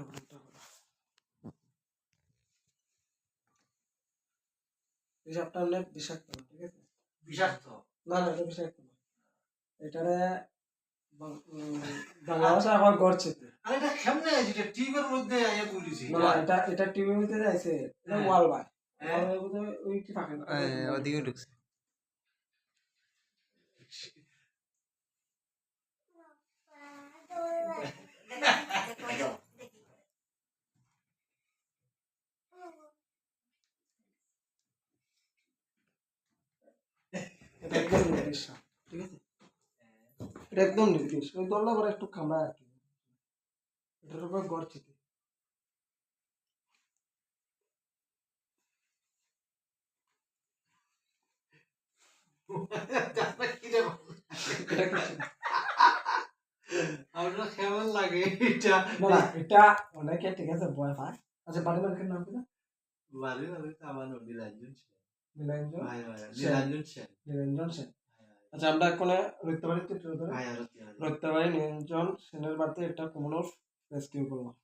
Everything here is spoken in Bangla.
করে এই অনেক বিষাক্ত না, ঠিক আছে? বিষাক্ত? না না এটা বিষাক্ত না। এটারে বাংলা ভাষা আবার গড়ছেতে। আরে এটা কেমনে আছে? এটা টিউবের মধ্যে আইয়া বলিছি না না এটা এটা টিভির মধ্যে যাইছে। এটা হ্যাঁ। ওয়াল বাই হ্যাঁ। বাই ওই কি ফাঁকে ওদিকে ঢুকছে এটা একদম নির্দিষ্ট ঠিক আছে এটা একদম নির্দিষ্ট ওই দলটা করে একটু কামড়া আর কি এটার উপর গড়ছেতে এটা আপনার কেমন লাগে এটা না না এটা অনেকে ঠিক আছে পায় আচ্ছা বাড়ি মালিকের নাম কি না বাড়ি আমার নীলাঞ্জন সেন নীলাঞ্জন সেন নিরঞ্জন সেন আচ্ছা আমরা এখন রৈত্যবাড়িতে রৈত্যবাড়ি নিরঞ্জন সেনের বাড়িতে একটা কোনো রেস্কিউ করলাম।